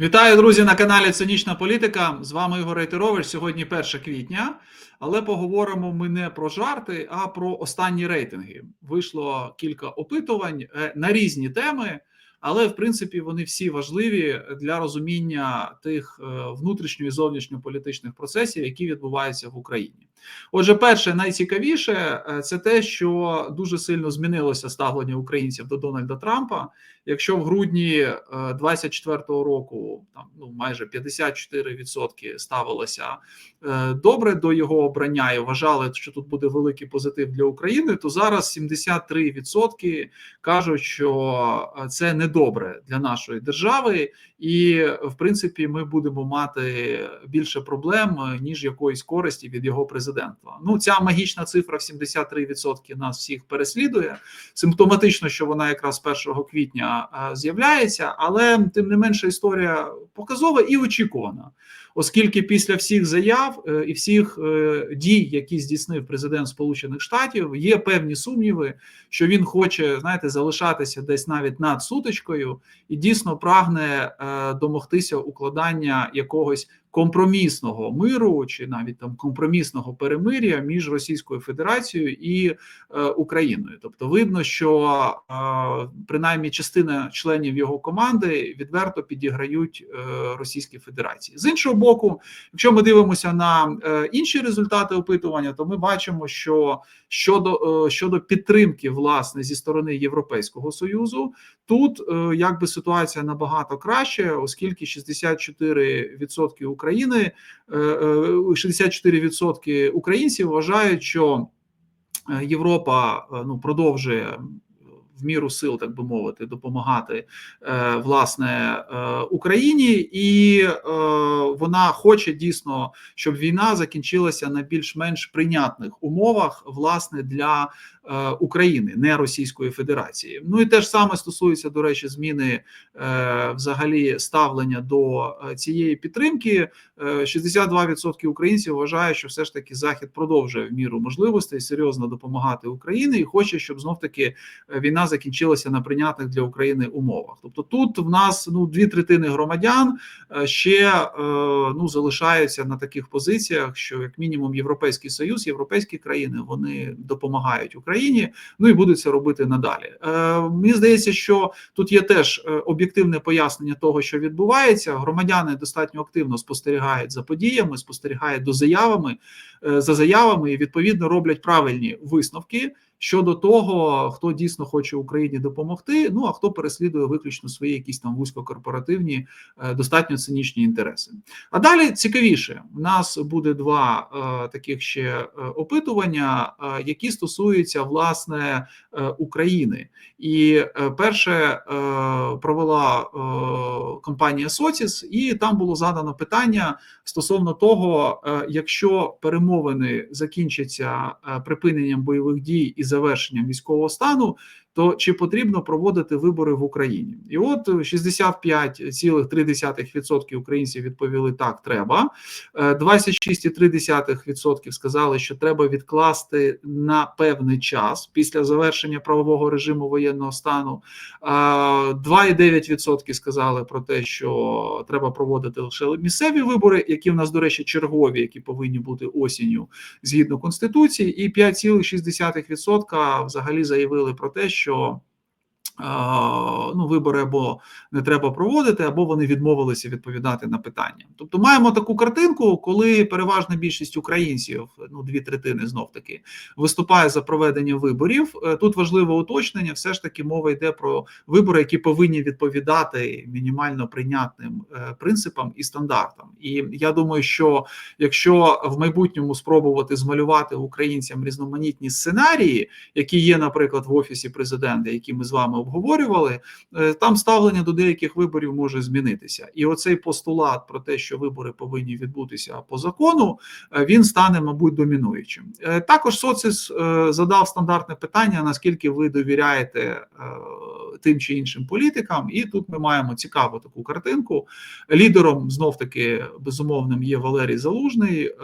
Вітаю, друзі, на каналі Цинічна Політика. З вами Ігор Рейтерович. Сьогодні 1 квітня, але поговоримо ми не про жарти, а про останні рейтинги. Вийшло кілька опитувань е, на різні теми, але в принципі вони всі важливі для розуміння тих е, внутрішньо і зовнішньополітичних процесів, які відбуваються в Україні. Отже, перше, найцікавіше е, це те, що дуже сильно змінилося ставлення українців до Дональда Трампа. Якщо в грудні 24-го року там ну майже 54% ставилося е, добре до його обрання і вважали, що тут буде великий позитив для України, то зараз 73% кажуть, що е, це недобре для нашої держави, і в принципі ми будемо мати більше проблем ніж якоїсь користі від його президентства. Ну ця магічна цифра в 73% нас всіх переслідує. Симптоматично, що вона якраз 1 квітня з'являється, але тим не менше історія показова і очікувана, оскільки після всіх заяв е, і всіх е, дій, які здійснив президент Сполучених Штатів, є певні сумніви, що він хоче знаєте, залишатися десь навіть над сутичкою, і дійсно прагне е, домогтися укладання якогось компромісного миру чи навіть там компромісного перемир'я між Російською Федерацією і е, Україною. Тобто, видно, що е, принаймні частина членів його команди відверто підіграють е, Російській Федерації. З іншого боку, якщо ми дивимося на е, інші результати опитування, то ми бачимо, що щодо е, щодо підтримки власне зі сторони Європейського союзу, тут е, якби ситуація набагато краще, оскільки 64% України. 64% е, українців вважають, що Європа ну продовжує в міру сил, так би мовити, допомагати е, власне е, Україні, і е, вона хоче дійсно, щоб війна закінчилася на більш-менш прийнятних умовах, власне, для України, не Російської Федерації. Ну і те ж саме стосується до речі, зміни взагалі ставлення до цієї підтримки. 62% українців вважають, що все ж таки захід продовжує в міру можливостей серйозно допомагати Україні і хоче, щоб знов таки війна закінчилася на прийнятних для України умовах. Тобто, тут в нас ну дві третини громадян е, ще е, ну залишаються на таких позиціях, що як мінімум Європейський Союз, європейські країни вони допомагають Україні, ну і будуть це робити надалі. Е, мені здається, що тут є теж об'єктивне пояснення того, що відбувається. Громадяни достатньо активно спостерігають за подіями, спостерігають до заявами за заявами і відповідно роблять правильні висновки щодо того, хто дійсно хоче Україні допомогти. Ну а хто переслідує виключно свої якісь там вузькокорпоративні, е, достатньо цинічні інтереси. А далі цікавіше, у нас буде два е, таких ще е, опитування, які стосуються власне України. І перше провела компанія Соціс, і там було задано питання стосовно того, якщо перемовини закінчаться припиненням бойових дій і завершенням військового стану, то чи потрібно проводити вибори в Україні? І от 65,3% українців відповіли так, треба. 26,3% сказали, що треба відкласти на певний час після завершення правового режиму воєнного стану. 2,9% сказали про те, що треба проводити лише місцеві вибори, які в нас, до речі, чергові, які повинні бути осінню згідно конституції, і 5,6% взагалі заявили про те, що що ну, вибори або не треба проводити, або вони відмовилися відповідати на питання. Тобто маємо таку картинку, коли переважна більшість українців, ну дві третини знов таки, виступає за проведення виборів. Е, тут важливе уточнення, все ж таки мова йде про вибори, які повинні відповідати мінімально прийнятним е, принципам і стандартам. І я думаю, що якщо в майбутньому спробувати змалювати українцям різноманітні сценарії, які є, наприклад, в офісі президента, які ми з вами обговорювали, е, там ставлення до деяких виборів може змінитися. І оцей постулат про те, що вибори повинні відбутися по закону, е, він стане, мабуть, домінуючим. Е, також соціс задав стандартне питання: наскільки ви довіряєте тим чи іншим політикам, і тут ми маємо цікаву таку картинку. Лідером знов таки безумовним є Валерій Залужний.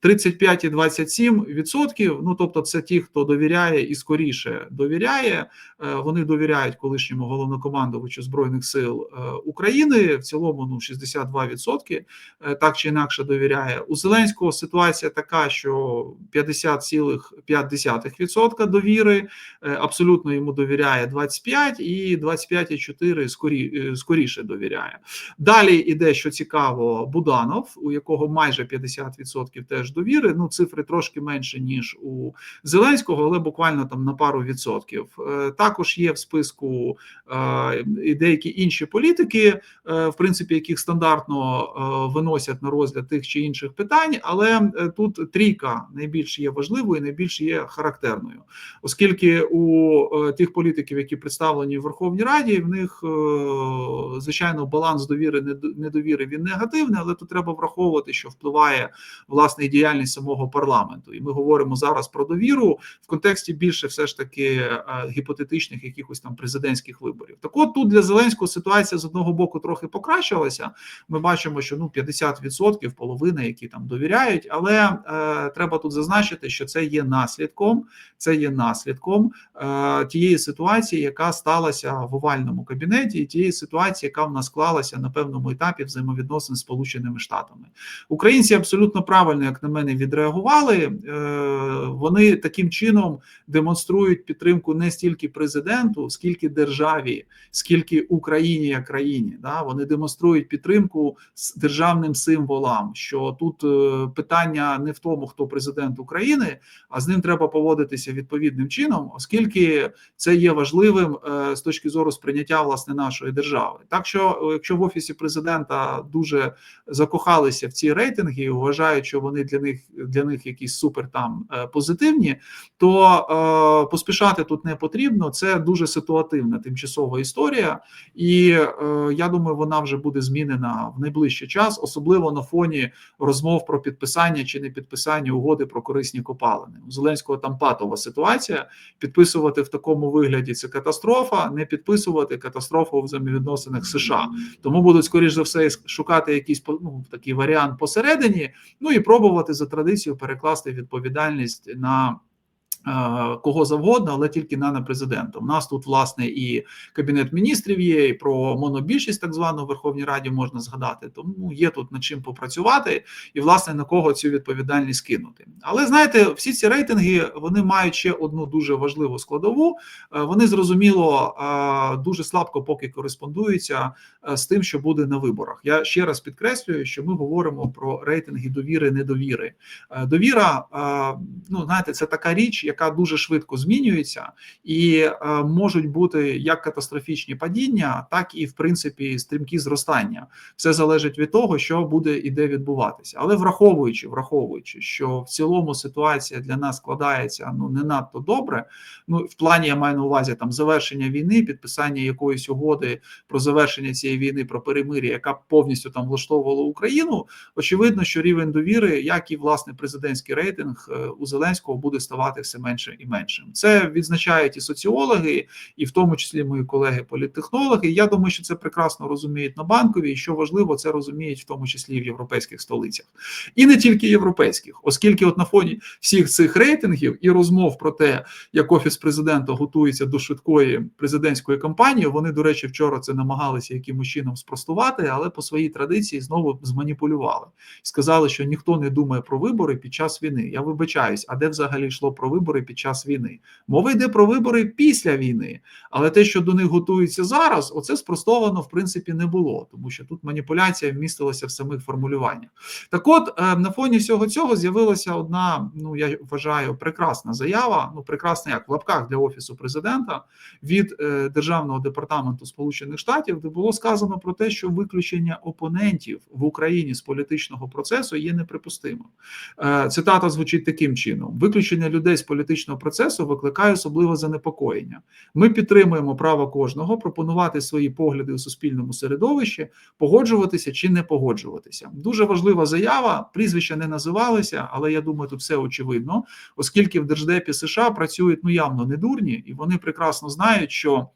35 і 27 відсотків. Ну тобто, це ті, хто довіряє і скоріше довіряє. Е, Вони довіряють колишньому головнокомандувачу збройних сил е, України. В цілому ну 62 відсотки е, так чи інакше довіряє. У Зеленського ситуація така, що 50,5% довіри абсолютно йому довіряє 25 і 25,4 скорі, скоріше довіряє. Далі іде, що цікаво, Буданов, у якого майже 50% теж довіри. Ну, цифри трошки менше, ніж у Зеленського, але буквально там на пару відсотків. Е, Також є в списку е, і деякі інші політики, е, в принципі, яких стандартно виносять на розгляд тих чи інших питань, але тут трійка найбільш є важливою, найбільш є характерною, оскільки у тих політиків, які представлені в Верховній Раді, в них звичайно баланс довіри недовіри він негативний, але тут треба враховувати, що впливає власне і діяльність самого парламенту. І ми говоримо зараз про довіру в контексті більше все ж таки е, гіпотетичних якихось там президентських виборів. Так от тут для Зеленського ситуація з одного боку трохи покращилася. Ми бачимо, що ну 50% половина, які там довіряють, але е, треба тут зазначити, що це є наслідком, це є наслідком е, тієї ситуації, яка сталася в овальному кабінеті, і тієї ситуації, яка в нас склалася на певному етапі взаємовідносин з Сполученими Штатами. Українці абсолютно правильно, як на мене, відреагували. Е, Вони таким чином демонструють підтримку не стільки президенту, скільки державі, скільки Україні як країні. Вони демонструють підтримку з державним символам. Що тут е, питання не в тому, хто президент України, а з ним треба поводитися відповідним чином, оскільки це є важливим е, з точки зору сприйняття власне нашої держави. Так що, якщо в офісі президента дуже закохалися в ці рейтинги, вважають, що вони для них для них якісь супер там е, позитивні, то е, поспішати тут не потрібно. Це дуже ситуативна тимчасова історія, і е, я думаю, вона вже буде змінена в найближчий час, особливо на фоні розмов про підписання чи не підписання угоди про корисні копалини. У Зеленського там патова ситуація. Підписувати в такому вигляді це катастрофа, не підписувати катастрофа у взаємовідносинах США. Тому будуть скоріш за все шукати якийсь ну, такий варіант посередині, ну і пробувати за традицією перекласти відповідальність на. Кого завгодно, але тільки не на президента. У нас тут власне і кабінет міністрів є, і про монобільшість так звану в Верховній Раді можна згадати. Тому є тут над чим попрацювати, і власне на кого цю відповідальність кинути. Але знаєте, всі ці рейтинги вони мають ще одну дуже важливу складову. Е, Вони зрозуміло е, дуже слабко поки кореспондуються е, з тим, що буде на виборах. Я ще раз підкреслюю, що ми говоримо про рейтинги довіри, недовіри. Довіра, ну знаєте, це така річ, яка дуже швидко змінюється, і е, можуть бути як катастрофічні падіння, так і в принципі стрімкі зростання. Все залежить від того, що буде і де відбуватися. Але враховуючи, враховуючи, що в цілому ситуація для нас складається ну не надто добре. Ну в плані я маю на увазі там завершення війни, підписання якоїсь угоди про завершення цієї війни, про перемир'я, яка повністю там влаштовувала Україну. Очевидно, що рівень довіри, як і власне президентський рейтинг е, у Зеленського буде ставати все менше і меншим. Це відзначають і соціологи, і в тому числі мої колеги-політтехнологи. Я думаю, що це прекрасно розуміють на банковій. І що важливо, це розуміють в тому числі в європейських столицях, і не тільки європейських, оскільки, от на фоні всіх цих рейтингів і розмов про те, як офіс президента готується до швидкої президентської кампанії. Вони, до речі, вчора це намагалися якимось чином спростувати, але по своїй традиції знову зманіпулювали. Сказали, що ніхто не думає про вибори під час війни. Я вибачаюсь, а де взагалі йшло про вибори під час війни? Мова йде про вибори після війни, але те, що до них готуються зараз, оце спростовано в принципі не було, тому що тут маніпуляція вмістилася в самих формулюваннях. Так, от е, на фоні всього цього з'явилася одна, ну я вважаю, прекрасна заява. Ну прекрасна як в лапках для офісу президента від е, державного департаменту Сполучених Штатів, де було сказано про те, що виключення опонентів в Україні з політичного процесу є неприпустимим. Е, Цитата звучить таким чином: виключення людей з політичного процесу викликає особливе занепокоєння. Ми підтримуємо право кожного пропонувати свої погляди у суспільному середовищі, погоджуватися чи не погоджуватися. Дуже важлива заява. Прізвища не називалися, але я думаю, тут все очевидно, оскільки в держдепі США працюють ну явно не дурні, і вони прекрасно знають, що.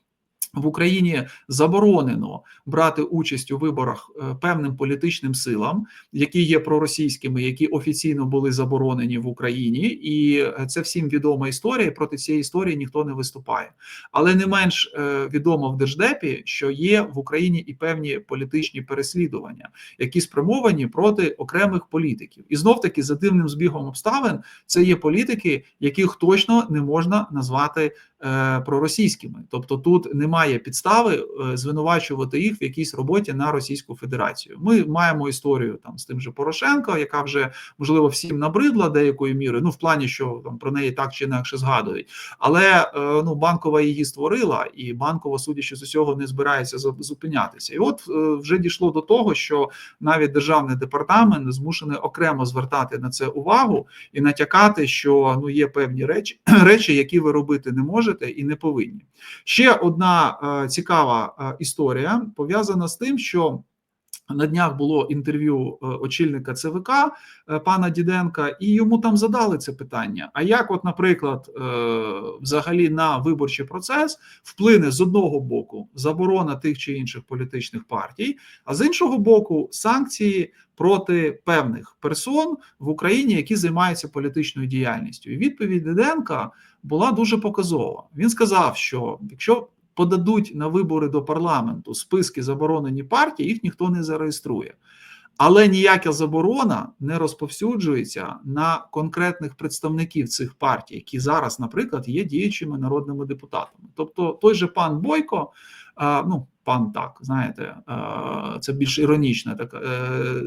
В Україні заборонено брати участь у виборах е, певним політичним силам, які є проросійськими, які офіційно були заборонені в Україні, і е, це всім відома історія. Проти цієї історії ніхто не виступає. Але не менш е, відомо в держдепі, що є в Україні і певні політичні переслідування, які спрямовані проти окремих політиків. І знов таки за дивним збігом обставин це є політики, яких точно не можна назвати проросійськими, тобто тут немає підстави звинувачувати їх в якійсь роботі на Російську Федерацію. Ми маємо історію там з тим же Порошенко, яка вже можливо всім набридла деякою мірою. Ну в плані, що там про неї так чи інакше згадують, але ну банкова її створила, і банкова, судячи з усього, не збирається зупинятися. І от вже дійшло до того, що навіть державний департамент змушений окремо звертати на це увагу і натякати, що ну є певні речі, речі, які ви робити не можете і не повинні. Ще одна е, цікава е, історія пов'язана з тим, що. На днях було інтерв'ю е, очільника ЦВК пана Діденка, і йому там задали це питання: а як, от, наприклад, взагалі на виборчий процес вплине з одного боку заборона тих чи інших політичних партій, а з іншого боку, санкції проти певних персон в Україні, які займаються політичною діяльністю? І відповідь Діденка була дуже показова. Він сказав, що якщо подадуть на вибори до парламенту списки заборонені партії, їх ніхто не зареєструє. Але ніяка заборона не розповсюджується на конкретних представників цих партій, які зараз, наприклад, є діючими народними депутатами. Тобто, той же пан Бойко, ну пан так, знаєте, це більш іронічне таке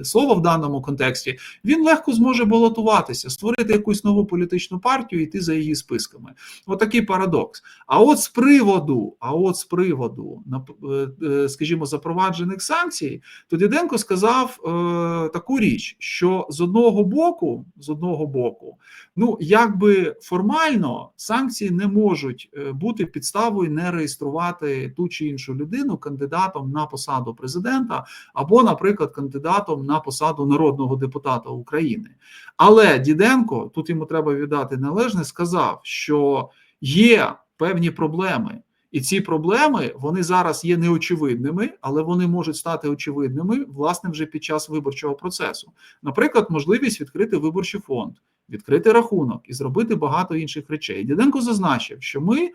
слово в даному контексті. Він легко зможе балотуватися, створити якусь нову політичну партію, і йти за її списками. Отакий от парадокс. А от з приводу, а от з приводу, е, е, скажімо, запроваджених санкцій, то Діденко сказав е, таку річ, що з одного боку, з одного боку, ну якби формально санкції не можуть бути підставою не реєструвати ту чи іншу людину кандидатом на посаду президента або, наприклад, кандидатом на посаду народного депутата України. Але Діденко тут йому треба віддати належне, сказав, що є певні проблеми. І ці проблеми вони зараз є неочевидними, але вони можуть стати очевидними власне вже під час виборчого процесу. Наприклад, можливість відкрити виборчий фонд, відкрити рахунок і зробити багато інших речей. Діденко зазначив, що ми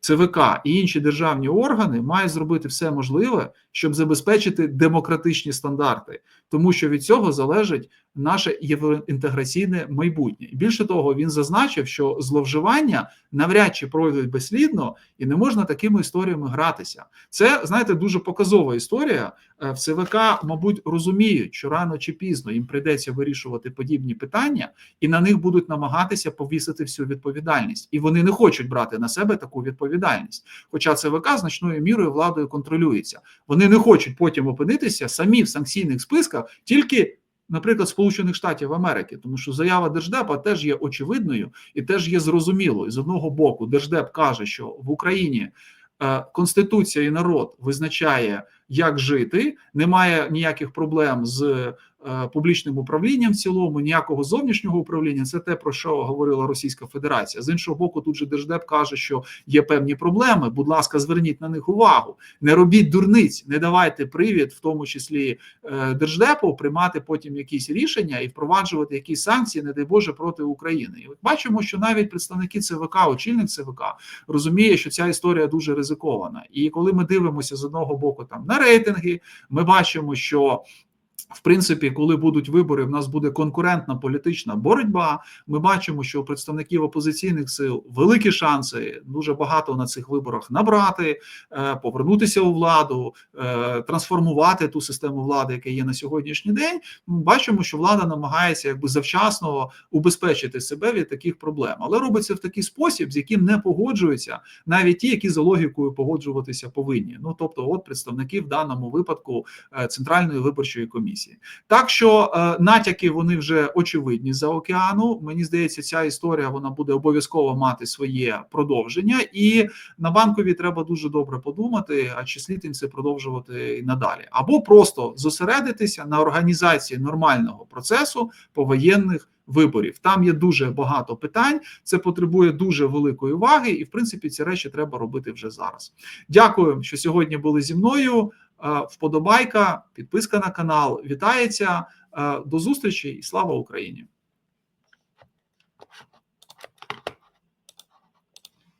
ЦВК і інші державні органи мають зробити все можливе, щоб забезпечити демократичні стандарти, тому що від цього залежить наше євроінтеграційне майбутнє. Більше того, він зазначив, що зловживання навряд чи пройдуть безслідно і не можна такими історіями гратися. Це знаєте дуже показова історія. Е, в ЦВК, мабуть, розуміють, що рано чи пізно їм прийдеться вирішувати подібні питання, і на них будуть намагатися повісити всю відповідальність, і вони не хочуть брати на себе таку відповідальність. Хоча ЦВК значною мірою владою контролюється. Вони не хочуть потім опинитися самі в санкційних списках тільки наприклад, Сполучених Штатів Америки, тому що заява держдепа теж є очевидною і теж є зрозумілою. З одного боку, держдеп каже, що в Україні е, конституція і народ визначає, як жити, немає ніяких проблем з Е, публічним управлінням в цілому, ніякого зовнішнього управління. Це те про що говорила Російська Федерація. З іншого боку, тут же держдеп каже, що є певні проблеми. Будь ласка, зверніть на них увагу. Не робіть дурниць, не давайте привід, в тому числі е, держдепу, приймати потім якісь рішення і впроваджувати якісь санкції, не дай Боже, проти України. І бачимо, що навіть представники ЦВК, очільник ЦВК, розуміє, що ця історія дуже ризикована. І коли ми дивимося з одного боку там на рейтинги, ми бачимо, що в принципі, коли будуть вибори, в нас буде конкурентна політична боротьба. Ми бачимо, що у представників опозиційних сил великі шанси дуже багато на цих виборах набрати, е, повернутися у владу, е, трансформувати ту систему влади, яка є на сьогоднішній день. Ми бачимо, що влада намагається якби завчасно убезпечити себе від таких проблем, але робиться в такий спосіб, з яким не погоджуються навіть ті, які за логікою погоджуватися повинні. Ну тобто, от представники в даному випадку е, центральної виборчої комісії. Комісії. Так що е, натяки вони вже очевидні за океану. Мені здається, ця історія вона буде обов'язково мати своє продовження, і на банкові треба дуже добре подумати, а чи слід їм це продовжувати і надалі, або просто зосередитися на організації нормального процесу повоєнних виборів. Там є дуже багато питань. Це потребує дуже великої уваги, і в принципі ці речі треба робити вже зараз. Дякую, що сьогодні були зі мною. Е, Вподобайка, підписка на канал. Вітається. Е, До зустрічі і слава Україні!